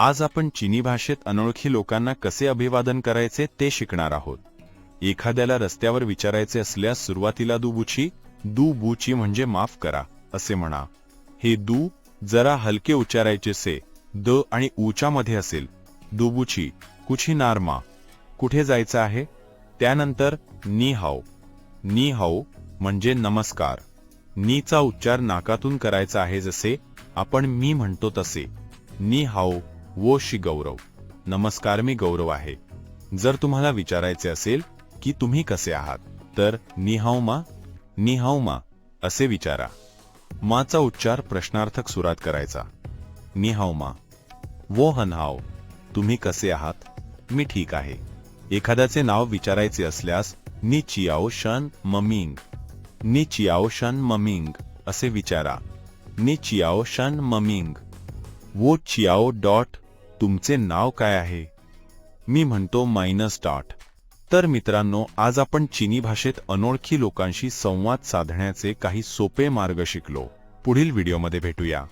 आज आपण चिनी भाषेत अनोळखी लोकांना कसे अभिवादन करायचे ते शिकणार आहोत. एखाद्याला रस्त्यावर विचारायचे असल्यास सुरुवातीला दुबुची दू बुची म्हणजे माफ करा असे म्हणा. हे दू जरा हलके उच्चारायचे से द आणि ऊच्यामध्ये असेल. दुबुची कुछी नारमा कुठे जायचं आहे? त्यानंतर नी हाव नी हाओ म्हणजे नमस्कार. नीचा उच्चार नाकातून करायचा आहे जसे आपण मी म्हणतो तसे. नी हाओ वो शी गौरव. नमस्कार मी गौरव आहे. जर तुम्हाला विचारायचे असेल की तुम्ही कसे आहात तर निहाव मा निहाव मा असे विचारा. माचा उच्चार प्रश्नार्थक सुरात करायचा. निहाव मा. वो हनहाव तुम्ही कसे आहात? मी ठीक आहे. एखाद्याचे नाव विचारायचे असल्यास नि चियाओ शन ममिंग. नि चियाओ शन ममिंग असे विचारा. नि चियाओ शन ममिंग. वो चियाओ डॉट तुमचे नाव काय आहे? मी म्हणतो मायनस डॉट. तर मित्रांनो आज आपण चिनी भाषेत अनोळखी लोकांशी संवाद साधण्याचे काही सोपे मार्ग शिकलो. पुढील व्हिडिओमध्ये भेटूया.